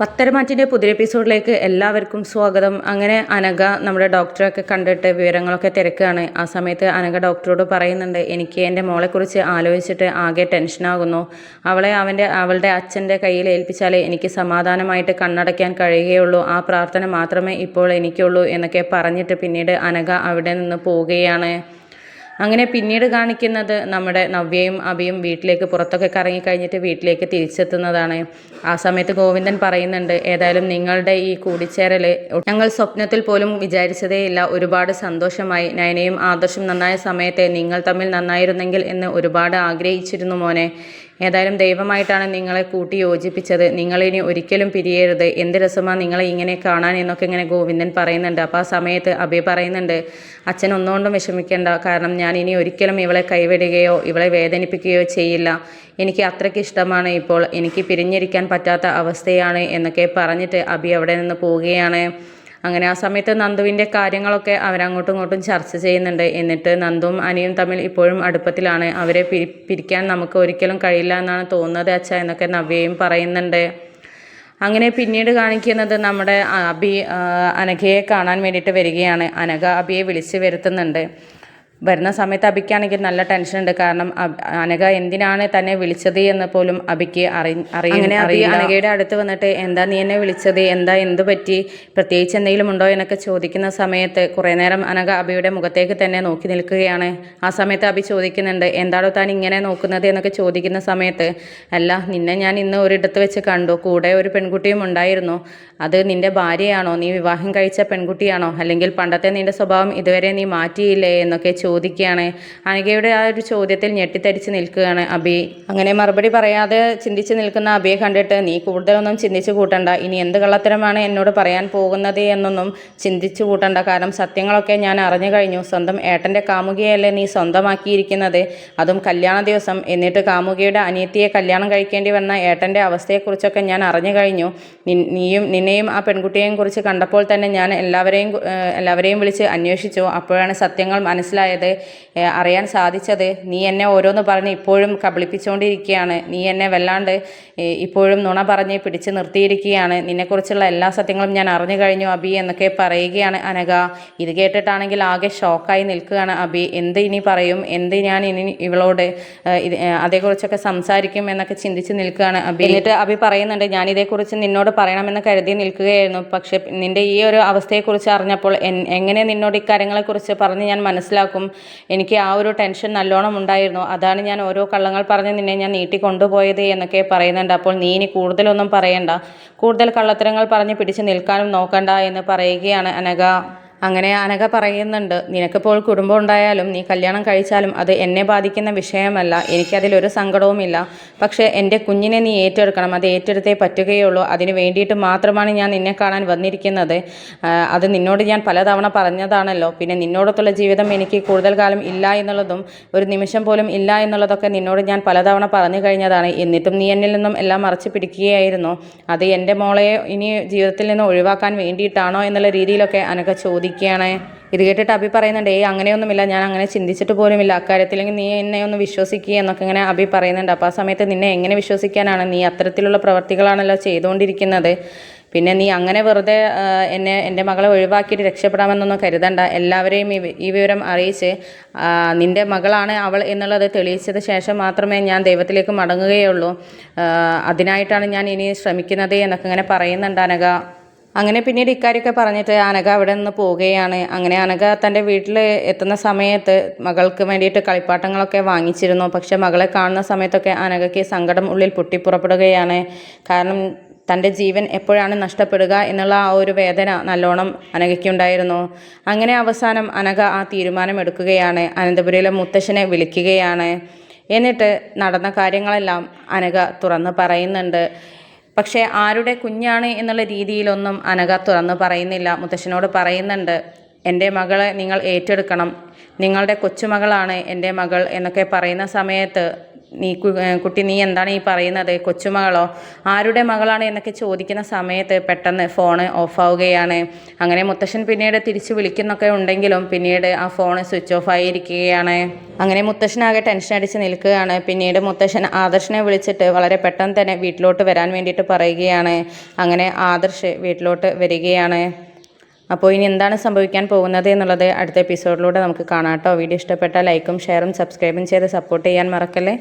പത്തരമാറ്റിന്റെ പുതിയ എപ്പിസോഡിലേക്ക് എല്ലാവർക്കും സ്വാഗതം. അങ്ങനെ അനഘ നമ്മുടെ ഡോക്ടറൊക്കെ കണ്ടിട്ട് വിവരങ്ങളൊക്കെ തിരക്കുകയാണ്. ആ സമയത്ത് അനഘ ഡോക്ടറോട് പറയുന്നുണ്ട് എനിക്ക് എന്റെ മോളെക്കുറിച്ച് ആലോചിച്ചിട്ട് ആകെ ടെൻഷനാകുന്നു. അവളെ അവന്റെ അവളുടെ അച്ഛന്റെ കയ്യിൽ ഏൽപ്പിച്ചാലേ എനിക്ക് സമാധാനമായിട്ട് കണ്ണടയ്ക്കാൻ കഴിയുകയുള്ളൂ. ആ പ്രാർത്ഥന മാത്രമേ ഇപ്പോൾ എനിക്കുള്ളൂ എന്നൊക്കെ പറഞ്ഞിട്ട് പിന്നീട് അനഘ അവിടെ നിന്ന് പോവുകയാണ്. അങ്ങനെ പിന്നീട് കാണിക്കുന്നത് നമ്മുടെ നവ്യയും അഭിയും വീട്ടിലേക്ക് പുറത്തൊക്കെ കറങ്ങി കഴിഞ്ഞിട്ട് വീട്ടിലേക്ക് തിരിച്ചെത്തുന്നതാണ്. ആ സമയത്ത് ഗോവിന്ദൻ പറയുന്നുണ്ട് ഏതായാലും നിങ്ങളുടെ ഈ കൂടിച്ചേരൽ ഞങ്ങൾ സ്വപ്നത്തിൽ പോലും വിചാരിച്ചതേയില്ല ഒരുപാട് സന്തോഷമായി. നയനയും ആദർശം നന്നായ സമയത്തെ നിങ്ങൾ തമ്മിൽ നന്നായിരുന്നെങ്കിൽ എന്ന് ഒരുപാട് ആഗ്രഹിച്ചിരുന്നു മോനെ. ഏതായാലും ദൈവമായിട്ടാണ് നിങ്ങളെ കൂട്ടി യോജിപ്പിച്ചത്. നിങ്ങളിനി ഒരിക്കലും പിരിയരുത്. എന്ത് രസമാണ് നിങ്ങളെ ഇങ്ങനെ കാണാൻ എന്നൊക്കെ ഇങ്ങനെ ഗോവിന്ദൻ പറയുന്നുണ്ട്. അപ്പോൾ ആ സമയത്ത് അഭി പറയുന്നുണ്ട് അച്ഛൻ ഒന്നുകൊണ്ടും വിഷമിക്കേണ്ട. കാരണം ഞാൻ ഇനി ഒരിക്കലും ഇവളെ കൈവിടുകയോ ഇവളെ വേദനിപ്പിക്കുകയോ ചെയ്യില്ല. എനിക്ക് അത്രയ്ക്ക് ഇഷ്ടമാണ് ഇപ്പോൾ. എനിക്ക് പിരിഞ്ഞിരിക്കാൻ പറ്റാത്ത അവസ്ഥയാണ് എന്നൊക്കെ പറഞ്ഞിട്ട് അഭി അവിടെ നിന്ന് പോവുകയാണ്. അങ്ങനെ ആ സമയത്ത് നന്ദുവിന്റെ കാര്യങ്ങളൊക്കെ അവരങ്ങോട്ടും ഇങ്ങോട്ടും ചർച്ച ചെയ്യുന്നുണ്ട്. എന്നിട്ട് നന്ദും അനിയും തമ്മിൽ ഇപ്പോഴും അടുപ്പത്തിലാണ്. അവരെ പിരി പിരിക്കാൻ നമുക്ക് ഒരിക്കലും കഴിയില്ല എന്നാണ് തോന്നുന്നത് അച്ഛ എന്നൊക്കെ നവ്യയും പറയുന്നുണ്ട്. അങ്ങനെ പിന്നീട് കാണിക്കുന്നത് നമ്മുടെ അബി അനഘയെ കാണാൻ വേണ്ടിയിട്ട് വരികയാണ്. അനഘ അബിയെ വിളിച്ച് വരുത്തുന്നുണ്ട്. വരുന്ന സമയത്ത് അബിക്കാണെങ്കിൽ നല്ല ടെൻഷൻ ഉണ്ട്. കാരണം അനഘ എന്തിനാണ് തന്നെ വിളിച്ചത് എന്ന് പോലും അബിക്ക് അറി അറിയ അങ്ങനെ അബി അനഘയുടെ അടുത്ത് വന്നിട്ട് എന്താ നീ എന്നെ വിളിച്ചത്? എന്താ എന്ത് പറ്റി? പ്രത്യേകിച്ച് എന്തെങ്കിലും ഉണ്ടോ എന്നൊക്കെ ചോദിക്കുന്ന സമയത്ത് കുറേ നേരം അനഘ അബിയുടെ മുഖത്തേക്ക് തന്നെ നോക്കി നിൽക്കുകയാണ്. ആ സമയത്ത് അബി ചോദിക്കുന്നുണ്ട് എന്താണോ താൻ ഇങ്ങനെ നോക്കുന്നത്? എന്നൊക്കെ ചോദിക്കുന്ന സമയത്ത് അല്ല നിന്നെ ഞാൻ ഇന്ന് ഒരിടത്ത് വെച്ച് കണ്ടു. കൂടെ ഒരു പെൺകുട്ടിയും ഉണ്ടായിരുന്നു. അത് നിന്റെ ഭാര്യയാണോ? നീ വിവാഹം കഴിച്ച പെൺകുട്ടിയാണോ? അല്ലെങ്കിൽ പണ്ടത്തെ നിന്റെ സ്വഭാവം ഇതുവരെ നീ മാറ്റിയില്ലേ? എന്നൊക്കെ ചോദിക്കുകയാണ്. അനികയുടെ ആ ഒരു ചോദ്യത്തിൽ ഞെട്ടിത്തരിച്ച് നിൽക്കുകയാണ് അബി. അങ്ങനെ മറുപടി പറയാതെ ചിന്തിച്ച് നിൽക്കുന്ന അബിയെ കണ്ടിട്ട് നീ കൂടുതലൊന്നും ചിന്തിച്ചു കൂട്ടണ്ട. ഇനി എന്ത് കള്ളത്തരമാണ് എന്നോട് പറയാൻ പോകുന്നത് എന്നൊന്നും ചിന്തിച്ചു കൂട്ടണ്ട. കാരണം സത്യങ്ങളൊക്കെ ഞാൻ അറിഞ്ഞു കഴിഞ്ഞു. സ്വന്തം ഏട്ടന്റെ കാമുകിയല്ലേ നീ സ്വന്തമാക്കിയിരിക്കുന്നത്? അതും കല്യാണ ദിവസം. എന്നിട്ട് കാമുകിയുടെ അനിയത്തിയെ കല്യാണം കഴിക്കേണ്ടി വന്ന ഏട്ടന്റെ അവസ്ഥയെക്കുറിച്ചൊക്കെ ഞാൻ അറിഞ്ഞു കഴിഞ്ഞു. നീയും നിന്നെയും ആ പെൺകുട്ടിയെയും കുറിച്ച് കണ്ടപ്പോൾ തന്നെ ഞാൻ എല്ലാവരെയും എല്ലാവരെയും വിളിച്ച് അന്വേഷിച്ചു. അപ്പോഴാണ് സത്യങ്ങൾ മനസ്സിലായത്. ഏഹ് അറിയാൻ സാധിച്ചത്. നീ എന്നെ ഓരോന്ന് പറഞ്ഞ് ഇപ്പോഴും കബളിപ്പിച്ചുകൊണ്ടിരിക്കുകയാണ് നീ എന്നെ വല്ലാണ്ട് ഇപ്പോഴും നുണ പറഞ്ഞ് പിടിച്ച് നിർത്തിയിരിക്കുകയാണ്. നിന്നെക്കുറിച്ചുള്ള എല്ലാ സത്യങ്ങളും ഞാൻ അറിഞ്ഞു കഴിഞ്ഞു അബി എന്നൊക്കെ പറയുകയാണ് അനഘ. ഇത് കേട്ടിട്ടാണെങ്കിൽ ആകെ ഷോക്കായി നിൽക്കുകയാണ് അബി. എന്ത് ഇനി പറയും? എന്ത് ഞാൻ ഇനി ഇവളോട് ഇത് അതേക്കുറിച്ചൊക്കെ സംസാരിക്കും എന്നൊക്കെ ചിന്തിച്ച് നിൽക്കുകയാണ് അബി. എന്നിട്ട് അബി പറയുന്നുണ്ട് ഞാൻ ഇതേക്കുറിച്ച് നിന്നോട് പറയണമെന്ന് കരുതി നിൽക്കുകയായിരുന്നു. പക്ഷെ നിന്റെ ഈ ഒരു അവസ്ഥയെക്കുറിച്ച് അറിഞ്ഞപ്പോൾ എങ്ങനെ നിന്നോട് ഇക്കാര്യങ്ങളെക്കുറിച്ച് പറഞ്ഞ് ഞാൻ മനസ്സിലാക്കും? എനിക്ക് ആ ഒരു ടെൻഷൻ നല്ലോണം ഉണ്ടായിരുന്നു. അതാണ് ഞാൻ ഓരോ കള്ളങ്ങൾ പറഞ്ഞ് നിന്നെ ഞാൻ നീട്ടി കൊണ്ടുപോയത് എന്നൊക്കെ പറയുന്നുണ്ട്. അപ്പോൾ നീ ഇനി കൂടുതലൊന്നും പറയണ്ട. കൂടുതൽ കള്ളത്തരങ്ങൾ പറഞ്ഞ് പിടിച്ച് നിൽക്കാനും നോക്കണ്ട എന്ന് പറയുകയാണ് അനഘ. അങ്ങനെ അനക പറയുന്നുണ്ട് നിനക്കിപ്പോൾ കുടുംബം ഉണ്ടായാലും നീ കല്യാണം കഴിച്ചാലും അത് എന്നെ ബാധിക്കുന്ന വിഷയമല്ല എനിക്കതിലൊരു സങ്കടവുമില്ല. പക്ഷേ എന്റെ കുഞ്ഞിനെ നീ ഏറ്റെടുക്കണം അത് ഏറ്റെടുത്തേ പറ്റുകയുള്ളൂ. അതിന് വേണ്ടിയിട്ട് മാത്രമാണ് ഞാൻ നിന്നെ കാണാൻ വന്നിരിക്കുന്നത്. അത് നിന്നോട് ഞാൻ പലതവണ പറഞ്ഞതാണല്ലോ. പിന്നെ നിന്നോടൊത്തുള്ള ജീവിതം എനിക്ക് കൂടുതൽ കാലം ഇല്ല എന്നുള്ളതും ഒരു നിമിഷം പോലും ഇല്ല എന്നുള്ളതൊക്കെ നിന്നോട് ഞാൻ പലതവണ പറഞ്ഞു കഴിഞ്ഞതാണ്. എന്നിട്ടും നീ എന്നിൽ നിന്നും എല്ലാം മറച്ചു പിടിക്കുകയായിരുന്നു. അത് എന്റെ മോളെ ഇനി ജീവിതത്തിൽ നിന്ന് ഒഴിവാക്കാൻ വേണ്ടിയിട്ടാണോ എന്നുള്ള രീതിയിലൊക്കെ അനഘ ചോദിക്കുകയാണ് ഇത് കേട്ടിട്ട് അഭി പറയുന്നുണ്ട് ഏയ് അങ്ങനെയൊന്നുമില്ല. ഞാൻ അങ്ങനെ ചിന്തിച്ചിട്ട് പോലുമില്ല. അക്കാര്യത്തിലെങ്കിൽ നീ എന്നെ ഒന്ന് വിശ്വസിക്കുക എന്നൊക്കെ ഇങ്ങനെ അഭി പറയുന്നുണ്ട്. അപ്പോൾ ആ സമയത്ത് നിന്നെ എങ്ങനെ വിശ്വസിക്കാനാണ്? നീ അത്തരത്തിലുള്ള പ്രവർത്തികളാണല്ലോ ചെയ്തുകൊണ്ടിരിക്കുന്നത്. പിന്നെ നീ അങ്ങനെ വെറുതെ എന്നെ എന്റെ മകളെ ഒഴിവാക്കിയിട്ട് രക്ഷപ്പെടാമെന്നൊന്നും കരുതണ്ട. എല്ലാവരെയും ഈ വിവരം അറിയിച്ച് നിന്റെ മകളാണ് അവൾ എന്നുള്ളത് തെളിയിച്ചത് ശേഷം മാത്രമേ ഞാൻ ദൈവത്തിലേക്ക് മടങ്ങുകയുള്ളൂ. അതിനായിട്ടാണ് ഞാൻ ഇനി ശ്രമിക്കുന്നത് എന്നൊക്കെ ഇങ്ങനെ പറയുന്നുണ്ട് അനഘ. അങ്ങനെ പിന്നീട് ഇക്കാര്യമൊക്കെ പറഞ്ഞിട്ട് അനഘ അവിടെ നിന്ന് പോവുകയാണ്. അങ്ങനെ അനഘ തന്റെ വീട്ടിൽ എത്തുന്ന സമയത്ത് മകൾക്ക് വേണ്ടിയിട്ട് കളിപ്പാട്ടങ്ങളൊക്കെ വാങ്ങിച്ചിരുന്നു. പക്ഷെ മകളെ കാണുന്ന സമയത്തൊക്കെ അനഘയ്ക്ക് സങ്കടം ഉള്ളിൽ പൊട്ടിപ്പുറപ്പെടുകയാണ്. കാരണം തന്റെ ജീവൻ എപ്പോഴാണ് നഷ്ടപ്പെടുക എന്നുള്ള ആ ഒരു വേദന നല്ലോണം അനഘയ്ക്കുണ്ടായിരുന്നു. അങ്ങനെ അവസാനം അനഘ ആ തീരുമാനം എടുക്കുകയാണ് അനന്തപുരിയിലെ മുത്തശ്ശനെ വിളിക്കുകയാണ്. എന്നിട്ട് നടന്ന കാര്യങ്ങളെല്ലാം അനഘ തുറന്ന് പറയുന്നുണ്ട്. പക്ഷേ ആരുടെ കുഞ്ഞാണ് എന്നുള്ള രീതിയിലൊന്നും അനഘ തുറന്ന് പറയുന്നില്ല. മുത്തശ്ശനോട് പറയുന്നുണ്ട് എന്റെ മകളെ നിങ്ങൾ ഏറ്റെടുക്കണം. നിങ്ങളുടെ കൊച്ചുമകളാണ് എന്റെ മകൾ എന്നൊക്കെ പറയുന്ന സമയത്ത് നീ കുട്ടി നീ എന്താണ് ഈ പറയുന്നത്? കൊച്ചുമകളോ? ആരുടെ മകളാണ് എന്നൊക്കെ ചോദിക്കുന്ന സമയത്ത് പെട്ടെന്ന് ഫോണ് ഓഫാവുകയാണ്. അങ്ങനെ മുത്തശ്ശൻ പിന്നീട് തിരിച്ചു വിളിക്കുന്നൊക്കെ ഉണ്ടെങ്കിലും പിന്നീട് ആ ഫോൺ സ്വിച്ച് ഓഫ് ആയിരിക്കുകയാണ് അങ്ങനെ മുത്തശ്ശനാകെ ടെൻഷൻ അടിച്ച് നിൽക്കുകയാണ്. പിന്നീട് മുത്തശ്ശൻ ആദർശിനെ വിളിച്ചിട്ട് വളരെ പെട്ടെന്ന് തന്നെ വീട്ടിലോട്ട് വരാൻ വേണ്ടിയിട്ട് പറയുകയാണ്. അങ്ങനെ ആദർശ് വീട്ടിലോട്ട് വരികയാണ്. അപ്പോൾ ഇനി എന്താണ് സംഭവിക്കാൻ പോകുന്നത് എന്നുള്ളത് അടുത്ത എപ്പിസോഡിലൂടെ നമുക്ക് കാണാം കേട്ടോ. വീഡിയോ ഇഷ്ടപ്പെട്ടാൽ ലൈക്കും ഷെയറും സബ്സ്ക്രൈബും ചെയ്ത് സപ്പോർട്ട് ചെയ്യാൻ മറക്കല്ലേ?